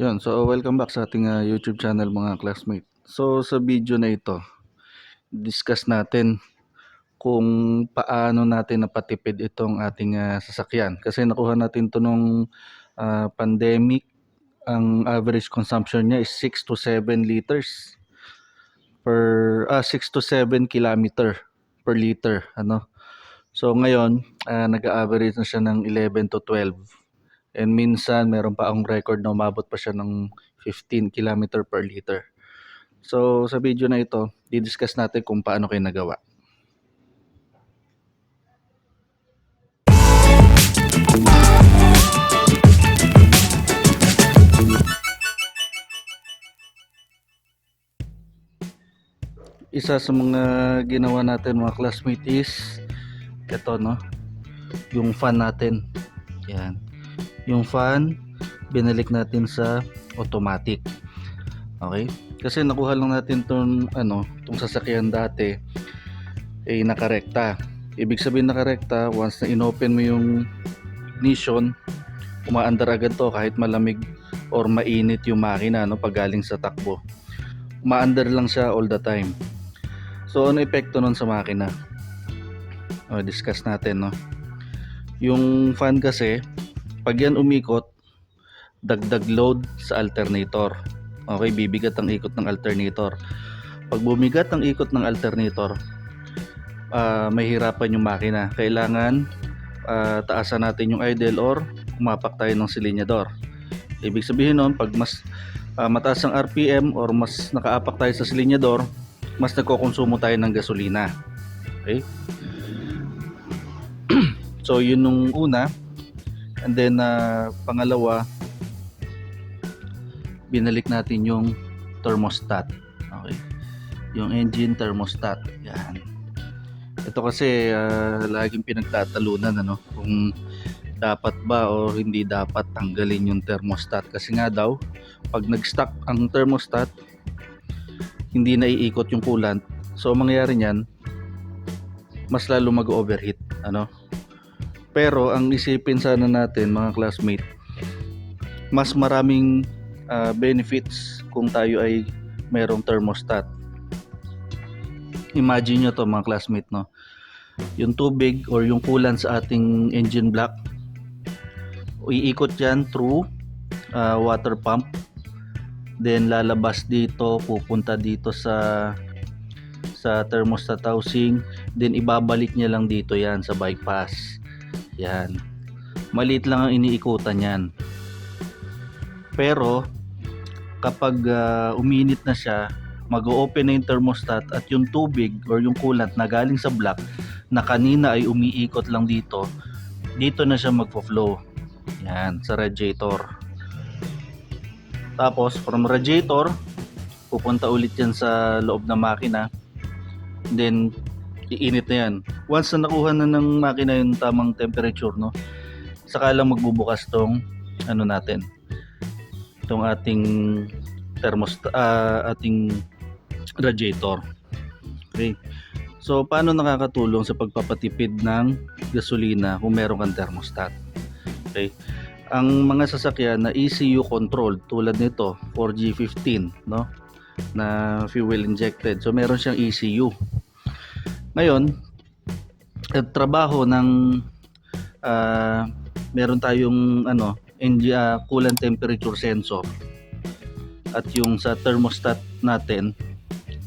Yun, so welcome back sa ating ah, YouTube channel mga classmate. So sa video na ito, discuss natin kung paano natin napatipid itong ating ah, sasakyan. Kasi nakuha natin to nung ah, pandemic, ang average consumption niya is 6 to 7 liters per ah 6 to 7 kilometer per liter, ano. So ngayon, ah, nag-average na siya ng 11 to 12. And minsan meron pa ang record na umabot pa siya ng 15 km per liter. So sa video na ito, didiscuss natin kung paano kayo nagawa. Isa sa mga ginawa natin mga classmate is ito no, yung fan natin. Yan. Yung fan, binalik natin sa automatic. Okay? Kasi nakuha lang natin tong ano, tong sasakyan dati eh nakarekta. Ibig sabihin nakarekta, once na inopen mo yung ignition, umaandar agad to kahit malamig or mainit yung makina no pag galing sa takbo. Umaandar lang siya all the time. So ano epekto nun sa makina? O, discuss natin no. Yung fan kasi pag yan umikot, dagdag load sa alternator. Okay, bibigat ang ikot ng alternator. Pag bumigat ang ikot ng alternator, ah mahirapan yung makina. Kailangan ah, taasan natin yung idle or kumapak tayo ng silinyador. Ibig sabihin nun, pag mas ah, mataas ang RPM or mas nakaapak tayo sa silinyador, mas nagkokonsumo tayo ng gasolina. Okay? so, yun nung una. And then, ah, pangalawa, binalik natin yung thermostat. Okay. Yung engine thermostat. Yan. Ito kasi ah, laging pinagtatalunan ano kung dapat ba o hindi dapat tanggalin yung thermostat kasi nga daw pag nag-stuck ang thermostat hindi na iikot yung coolant. So ang mangyayari niyan mas lalo mag-overheat ano. Pero ang isipin sana natin mga classmate mas maraming ah, benefits kung tayo ay merong thermostat. Imagine nyo to mga classmate no. Yung tubig or yung coolant sa ating engine block iikot yan through ah, water pump then lalabas dito pupunta dito sa sa thermostat housing then ibabalik niya lang dito yan sa bypass yan. Maliit lang ang iniikutan yan pero kapag ah, uminit na siya mag-open na yung thermostat at yung tubig or yung coolant na galing sa block na kanina ay umiikot lang dito dito na siya magfo-flow. Yan sa radiator. Tapos from radiator pupunta ulit yan sa loob ng makina. Then iinit na yan. Once na nakuha na ng makina yung tamang temperature no saka lang magbubukas tong ano natin itong ating thermostat ating radiator. Okay? So paano nakakatulong sa pagpapatipid ng gasolina kung meron kang thermostat? Okay? Ang mga sasakyan na ECU controlled tulad nito 4G15 no na fuel injected. So meron siyang ECU ngayon ang trabaho ng ah, meron tayong ano ah, coolant temperature sensor. At yung sa thermostat natin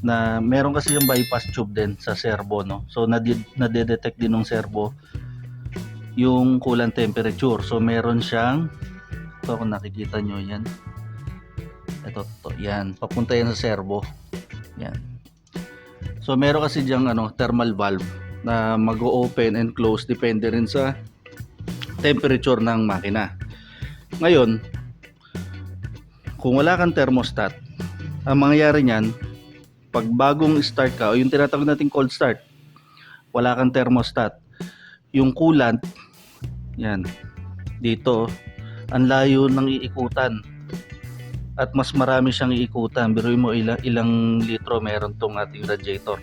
na meron kasi yung bypass tube din sa servo no? So nade- nade-detect din ng servo yung coolant temperature. So meron siyang ito kung nakikita nyo yan. Ito to yan. Papunta yan sa servo. Yan so meron kasi diyang ano thermal valve na mag-open and close depende rin sa temperature ng makina. Ngayon kung wala kang thermostat ang mangyayari niyan pag bagong start ka o yung tinatawag nating cold start wala kang thermostat yung coolant yan dito ang layo ng iikutan at mas marami siyang iikutan biruin mo ilang, ilang litro meron tong ating radiator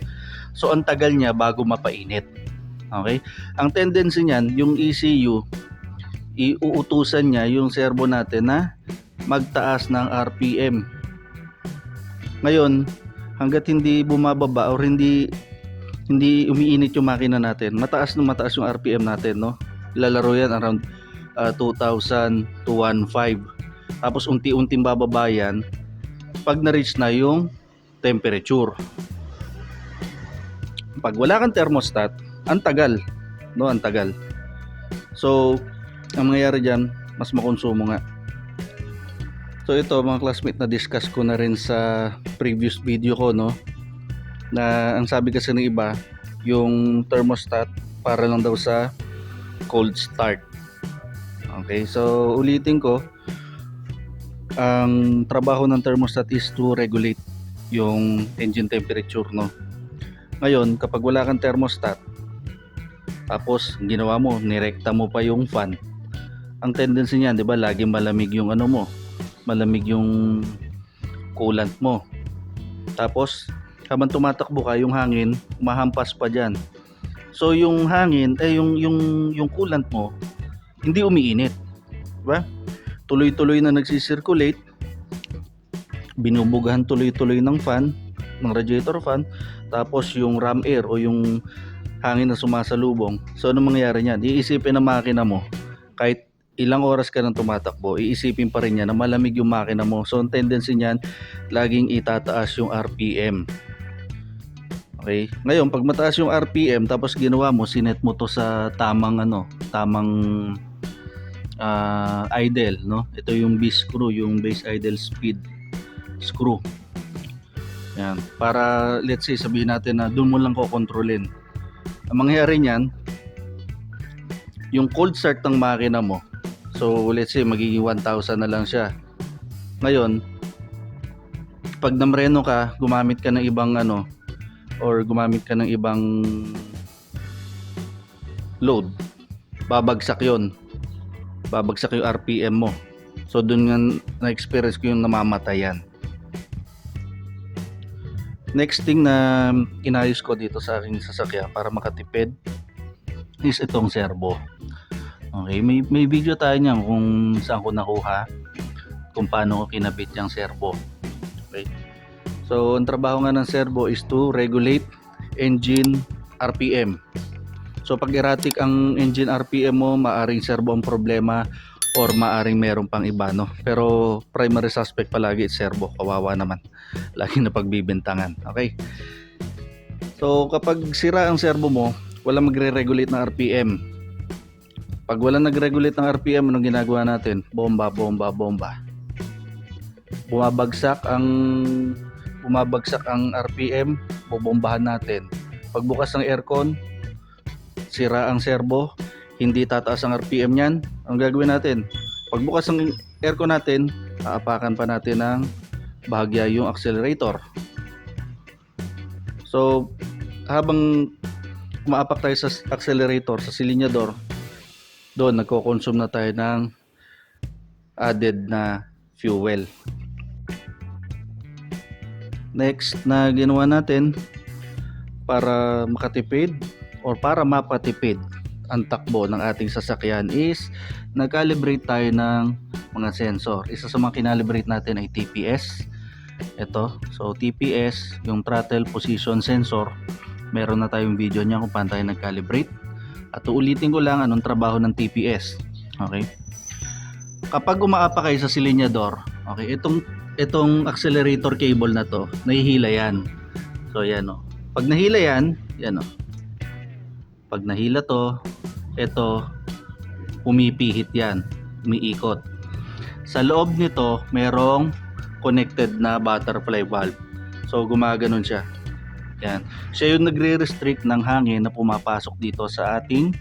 so ang tagal niya bago mapainit okay ang tendency niyan yung ECU iuutusan niya yung servo natin na magtaas ng RPM. Ngayon, hanggat hindi bumababa or hindi hindi umiinit yung makina natin, mataas na mataas yung RPM natin, no? Ilalaro yan around ah, 2,000 to 1,500. Tapos unti-unting bababa yan pag na-reach na yung temperature. Pag wala kang thermostat, ang tagal, no? Ang tagal. So, ang mangyayari diyan, mas makonsumo nga. So ito mga classmate na discuss ko na rin sa previous video ko no na ang sabi kasi ng iba yung thermostat para lang daw sa cold start. Okay, so ulitin ko ang trabaho ng thermostat is to regulate yung engine temperature no. Ngayon, kapag wala kang thermostat tapos ginawa mo, nirekta mo pa yung fan. Ang tendency niyan, 'di ba, lagi malamig yung ano mo, malamig yung coolant mo. Tapos, habang tumatakbo ka, yung hangin, mahampas pa dyan. So, yung hangin, eh, yung, yung, yung coolant mo, hindi umiinit. Diba? Tuloy-tuloy na nagsisirculate, binubugahan tuloy-tuloy ng fan, ng radiator fan, tapos yung ram air o yung hangin na sumasalubong. So, ano mangyayari niyan? Iisipin ng makina mo, kahit ilang oras ka nang tumatakbo, iisipin pa rin niya na malamig yung makina mo. So, ang tendency niyan, laging itataas yung RPM. Okay? Ngayon, pag mataas yung RPM, tapos ginawa mo, sinet mo to sa tamang ano, tamang ah, idle, no? Ito yung B screw, yung base idle speed screw. Yan. Para, let's say, sabihin natin na doon mo lang kokontrolin. Ang mangyayari niyan, yung cold start ng makina mo, So let's say magiging 1,000 na lang siya. Ngayon, pag namreno ka, gumamit ka ng ibang ano or gumamit ka ng ibang load, babagsak 'yon. Babagsak yung RPM mo. So doon nga na-experience ko yung namamatayan. Next thing na inayos ko dito sa aking sasakyan para makatipid is itong servo. Okay, may, may video tayo niyan kung saan ko nakuha kung paano ko kinabit yung servo. Okay. So, ang trabaho nga ng servo is to regulate engine RPM. So, pag erratic ang engine RPM mo, maaring servo ang problema or maaring meron pang iba, no? Pero primary suspect palagi servo. Kawawa naman. Lagi na pagbibintangan. Okay. So, kapag sira ang servo mo, wala magre-regulate ng RPM. Pag wala nag-regulate ng RPM, anong ginagawa natin? Bomba, bomba, bomba. Bumabagsak ang bumabagsak ang RPM, bobombahan natin. Pagbukas ng aircon, sira ang servo, hindi tataas ang RPM niyan. Ang gagawin natin, pagbukas ng aircon natin, aapakan pa natin ng bahagya yung accelerator. So, habang umaapak tayo sa accelerator, sa silinyador, doon nagko-consume na tayo ng added na fuel. Next na ginawa natin para makatipid or para mapatipid ang takbo ng ating sasakyan is nag-calibrate tayo ng mga sensor. Isa sa mga kinalibrate natin ay TPS. Ito. So TPS, yung throttle position sensor. Meron na tayong video niya kung paano tayo nag-calibrate. At uulitin ko lang anong trabaho ng TPS. Okay? Kapag umaapa kayo sa silinyador, okay, itong itong accelerator cable na to, nahihila yan. So yan oh. Pag nahila yan, yan oh. Pag nahila to, ito umipihit yan, umiikot. Sa loob nito, merong connected na butterfly valve. So gumaganon siya. Yan. Siya yung nagre-restrict ng hangin na pumapasok dito sa ating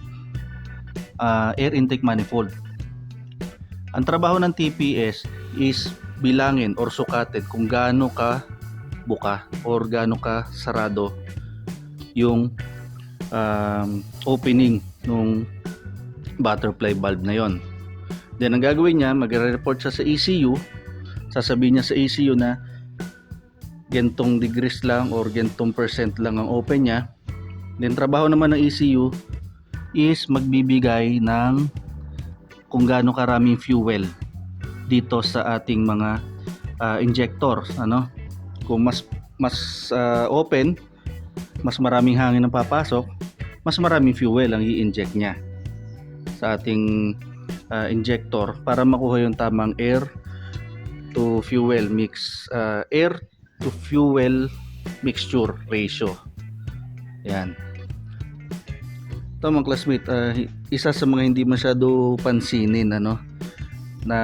ah, air intake manifold. Ang trabaho ng TPS is bilangin or sukatin kung gaano ka buka or gaano ka sarado yung um, opening nung butterfly valve na yon. Then ang gagawin niya, magre-report siya sa ECU, sasabihin niya sa ECU na gentong degrees lang or gentong percent lang ang open niya. Then trabaho naman ng ECU is magbibigay ng kung gaano karaming fuel dito sa ating mga ah, injector ano kung mas mas ah, open mas maraming hangin ang papasok mas maraming fuel ang i-inject niya sa ating ah, injector para makuha yung tamang air to fuel mix ah, air to fuel mixture ratio. Yan. Ito mga classmate ah, isa sa mga hindi masyado pansinin ano na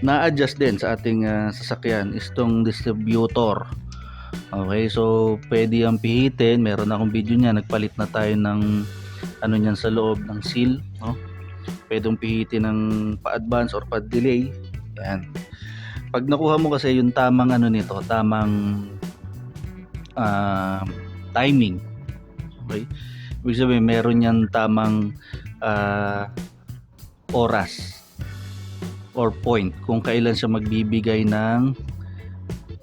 na-adjust din sa ating ah, sasakyan is tong distributor okay so pwede yung pihitin. Meron akong video niya. Nagpalit na tayo ng ano niyan sa loob ng seal no? Pwedeng pihitin ng pa-advance or pa-delay. Yan pag nakuha mo kasi yung tamang ano nito tamang ah, timing. Okay? Ibig sabihin meron yan tamang ah, oras or point kung kailan siya magbibigay ng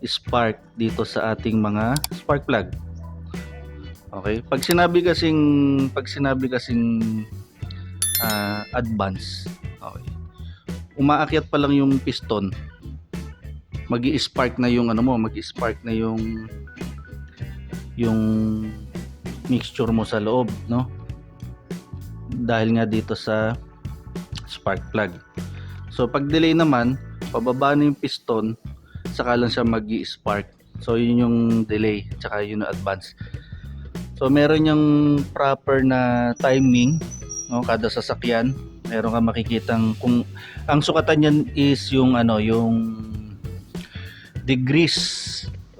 spark dito sa ating mga spark plug. Okay? Pag sinabi kasing pag sinabi kasing ah, advance, okay. Umaakyat pa lang yung piston. Magi-spark na yung ano mo, magi-spark na yung yung mixture mo sa loob, no? Dahil nga dito sa spark plug. So pag delay naman, pababa na yung piston, saka lang siya mag spark So yun yung delay, tsaka yun yung advance. So meron yung proper na timing, no, kada sasakyan. Meron ka makikitang kung ang sukatan niyan is yung ano, yung degrees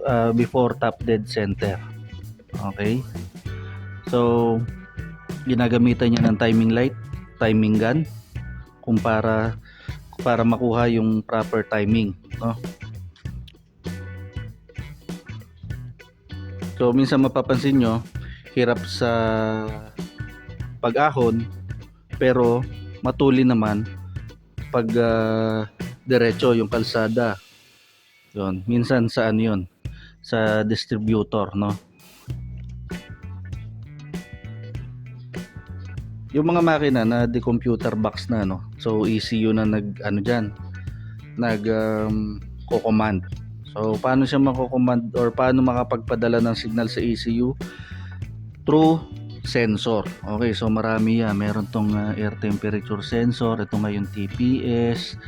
uh, before top dead center. Okay? So ginagamitan niya ng timing light, timing gun kung para para makuha yung proper timing no so minsan mapapansin nyo hirap sa pag-ahon pero matuli naman pag ah, diretso yung kalsada. Yun minsan sa ano yun sa distributor no? Yung mga makina na di computer box na no? So ECU na nag ano diyan nag um, ko-command so paano siya mako-command or paano makapagpadala ng signal sa ECU through sensor. Okay so marami yan. Meron tong uh, air temperature sensor ito nga yung TPS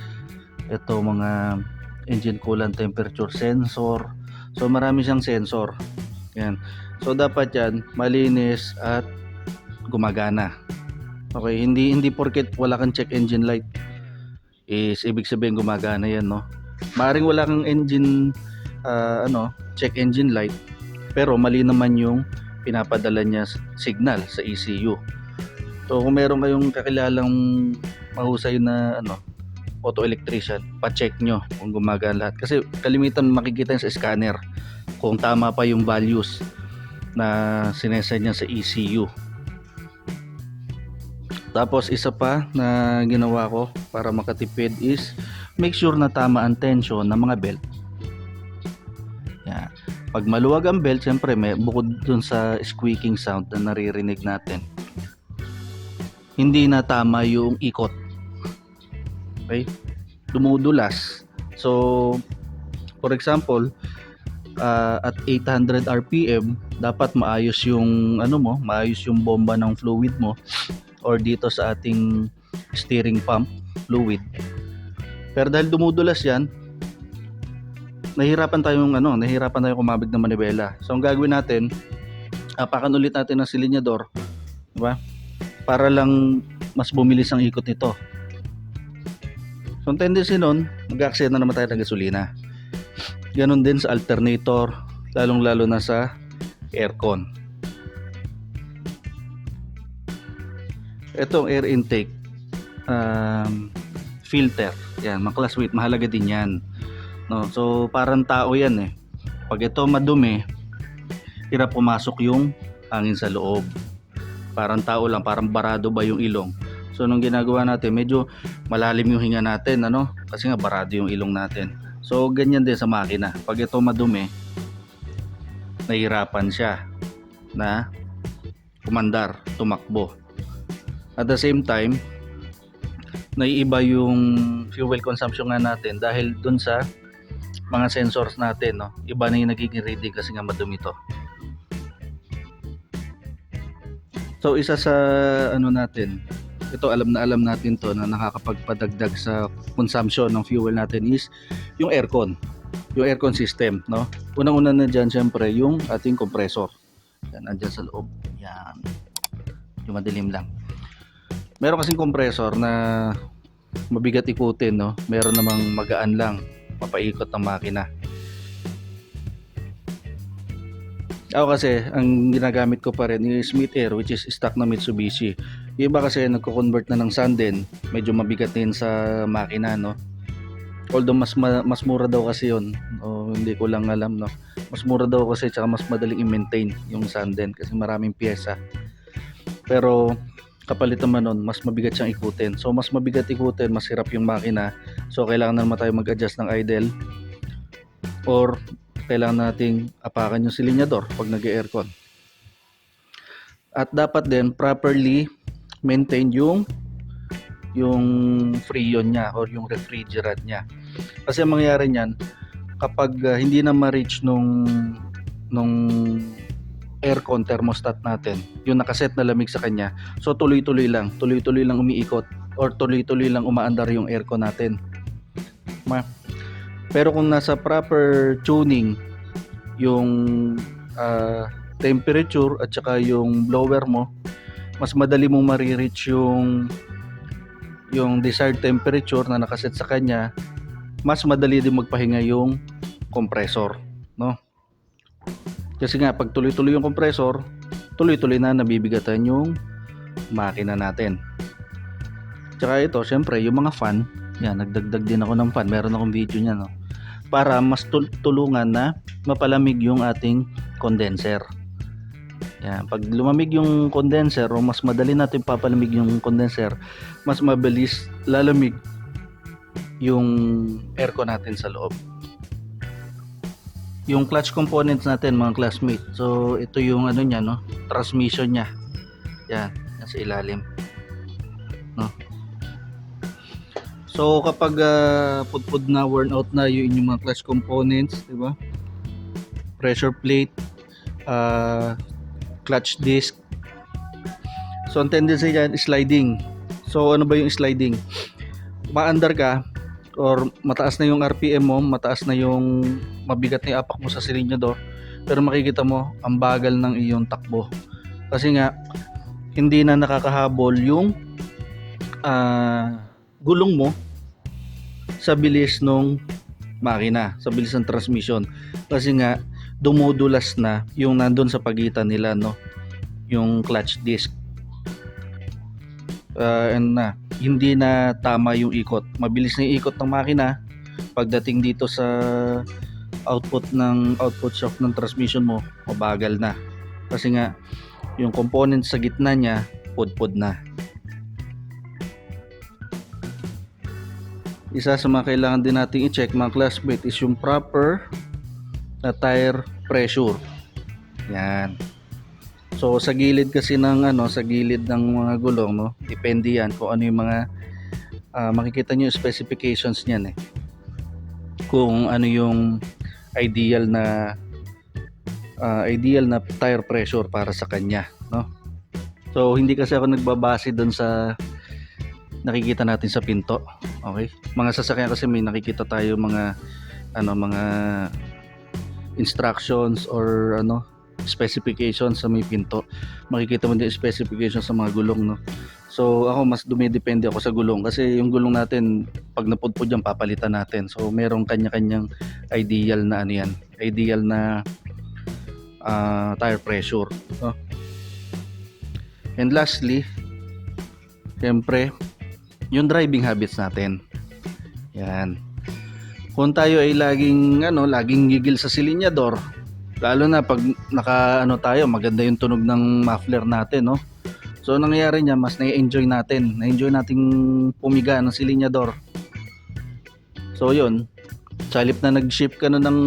ito mga engine coolant temperature sensor. So marami siyang sensor. Yan. So dapat yan malinis at gumagana. Okay, hindi hindi porket wala kang check engine light is ibig sabihin gumagana 'yan, no? Maaring wala kang engine ah, ano, check engine light pero mali naman yung pinapadala niya signal sa ECU. So kung meron kayong kakilalang mahusay na ano, auto electrician, pa-check nyo kung gumagana lahat. Kasi kalimitan makikita yun sa scanner kung tama pa yung values na sinesend niya sa ECU. Tapos isa pa na ginawa ko para makatipid is make sure na tama ang tension ng mga belt. Yan. Pag maluwag ang belt, syempre may bukod dun sa squeaking sound na naririnig natin. Hindi na tama yung ikot. Okay? Dumudulas. So, for example, ah, at 800 RPM, dapat maayos yung ano mo, maayos yung bomba ng fluid mo or dito sa ating steering pump fluid. Pero dahil dumudulas 'yan, nahihirapan tayong ano, nahihirapan tayong kumabig ng manibela. So ang gagawin natin, apakan ulit natin ng silinyador, 'di ba? Para lang mas bumilis ang ikot nito. So ang tendency nun, mag-aksaya na naman tayo ng gasolina. Ganon din sa alternator, lalong lalo na sa aircon. Itong air intake um, filter, yan, mga classmate, mahalaga din yan. No, so parang tao yan eh. Pag ito madumi, hirap pumasok yung hangin sa loob. Parang tao lang, parang barado ba yung ilong. So nung ginagawa natin, medyo malalim yung hinga natin, ano? Kasi nga barado yung ilong natin. So ganyan din sa makina. Pag ito madumi, nahirapan siya na kumandar, tumakbo. At the same time, naiiba yung fuel consumption nga natin dahil dun sa mga sensors natin, no? Iba na yung nagiging reading kasi nga madumi to. So isa sa ano natin, ito alam na alam natin to na nakakapagpadagdag sa consumption ng fuel natin is yung aircon. Yung aircon system, no? Unang-una na dyan syempre yung ating compressor. Yan, andyan sa loob. Yan. Yung madilim lang. Meron kasing compressor na mabigat ikutin, no? Meron namang magaan lang, mapaikot ng makina. Ako kasi, ang ginagamit ko pa rin is Smith Air which is stock na Mitsubishi. Yung iba kasi nagko-convert na ng Sanden, medyo mabigat din sa makina, no? Although mas ma- mas mura daw kasi 'yon. O hindi ko lang alam, no. Mas mura daw kasi tsaka mas madaling i-maintain yung Sanden kasi maraming piyesa. Pero kapalit naman nun, mas mabigat siyang ikutin. So mas mabigat ikutin, mas hirap yung makina. So kailangan naman tayo mag-adjust ng idle or kailangan nating apakan yung silinyador pag nag-aircon. At dapat din properly maintain yung yung freon niya or yung refrigerant niya. Kasi ang mangyayari niyan kapag uh, hindi na ma-reach nung nung aircon thermostat natin, yung nakaset na lamig sa kanya. So tuloy-tuloy lang, tuloy-tuloy lang umiikot or tuloy-tuloy lang umaandar yung aircon natin. Ma pero kung nasa proper tuning yung ah, temperature at saka yung blower mo, mas madali mong marireach yung yung desired temperature na nakaset sa kanya, mas madali din magpahinga yung compressor, no? Kasi nga pag tuloy-tuloy yung compressor, tuloy-tuloy na nabibigatan yung makina natin. Tsaka ito, syempre, yung mga fan, yan, nagdagdag din ako ng fan. Meron akong video niya, no? Para mas tul- tulungan na mapalamig yung ating condenser. Yan, pag lumamig yung condenser o mas madali natin papalamig yung condenser, mas mabilis lalamig yung aircon natin sa loob. Yung clutch components natin mga classmate. So ito yung ano niya no, transmission niya. Yan, nasa ilalim. No. So kapag uh, pudpud na worn out na yung inyong mga clutch components, di ba? Pressure plate, uh, clutch disc. So ang tendency is sliding. So ano ba yung sliding? Maandar ka or mataas na yung RPM mo, mataas na yung mabigat na apak mo sa silinyador, pero makikita mo ang bagal ng iyong takbo. Kasi nga hindi na nakakahabol yung ah, gulong mo sa bilis nung makina, sa bilis ng transmission. Kasi nga dumudulas na yung nandun sa pagitan nila no yung clutch disc uh, and na hindi na tama yung ikot mabilis na yung ikot ng makina pagdating dito sa output ng output shaft ng transmission mo mabagal na kasi nga yung component sa gitna niya pudpud na isa sa mga kailangan din nating i-check mga classmate is yung proper na tire pressure. Yan. So sa gilid kasi ng ano, sa gilid ng mga gulong, no, depende yan kung ano yung mga ah, makikita niyo specifications niyan eh. Kung ano yung ideal na ah, ideal na tire pressure para sa kanya, no? So hindi kasi ako nagbabase doon sa nakikita natin sa pinto. Okay? Mga sasakyan kasi may nakikita tayo mga ano mga instructions or ano specifications sa may pinto. Makikita mo din yung specifications sa mga gulong no? So ako mas dumidepende ako sa gulong kasi yung gulong natin pag napudpud yan papalitan natin. So merong kanya-kanyang ideal na ano yan ideal na ah, tire pressure no? and lastly syempre yung driving habits natin. Yan. Kung tayo ay laging ano, laging gigil sa silinyador, lalo na pag naka ano tayo, maganda yung tunog ng muffler natin, no? So nangyayari niya, mas na-enjoy natin, na-enjoy nating pumiga ng silinyador. So yun, sa halip na nag-ship ka na ng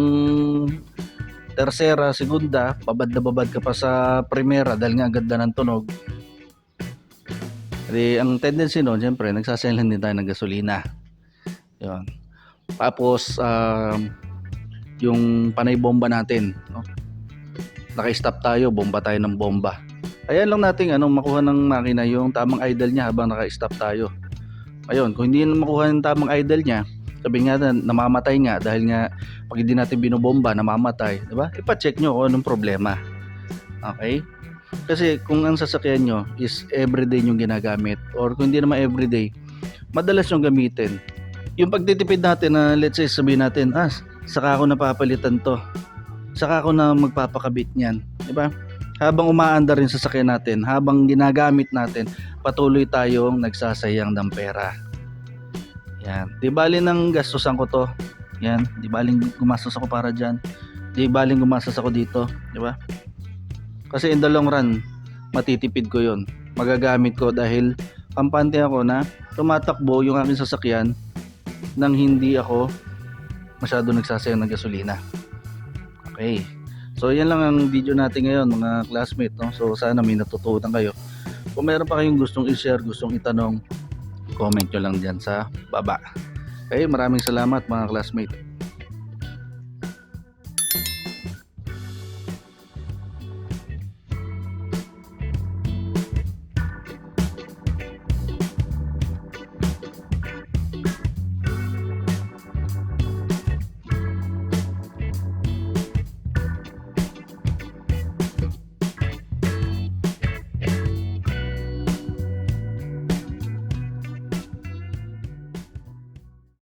tercera, segunda, babad na babad ka pa sa primera dahil nga ganda ng tunog. Kasi ang tendency noon, siyempre, nagsasayang din tayo ng gasolina. Yun. Tapos, um, yung panay bomba natin, no? Naka-stop tayo, bomba tayo ng bomba. Ayan lang natin ano, makuha ng makina yung tamang idle niya habang naka-stop tayo. Ayun, kung hindi makuha yung tamang idle niya, sabi nga na, namamatay nga dahil nga pag hindi natin binobomba, namamatay, di ba? Ipa-check nyo kung anong problema. Okay? Kasi kung ang sasakyan nyo is everyday yung ginagamit or kung hindi naman everyday, madalas yung gamitin. Yung pagtitipid natin na let's say sabihin natin, ah, saka ako napapalitan to. Saka ako na magpapakabit niyan, di ba? Habang umaandar sa sasakyan natin, habang ginagamit natin, patuloy tayong nagsasayang ng pera. Yan. Di bali nang gastusan ko to. Yan. Di baling gumastos ako para dyan. Di baling gumastos ako dito. Di ba? Kasi in the long run, matitipid ko yon Magagamit ko dahil kampante ako na tumatakbo yung aking sasakyan nang hindi ako masyado nagsasayang ng gasolina. Okay. So yan lang ang video natin ngayon mga classmate. No? So sana may natutunan kayo. Kung meron pa kayong gustong i-share, gustong itanong, comment nyo lang dyan sa baba. Okay, maraming salamat mga classmate.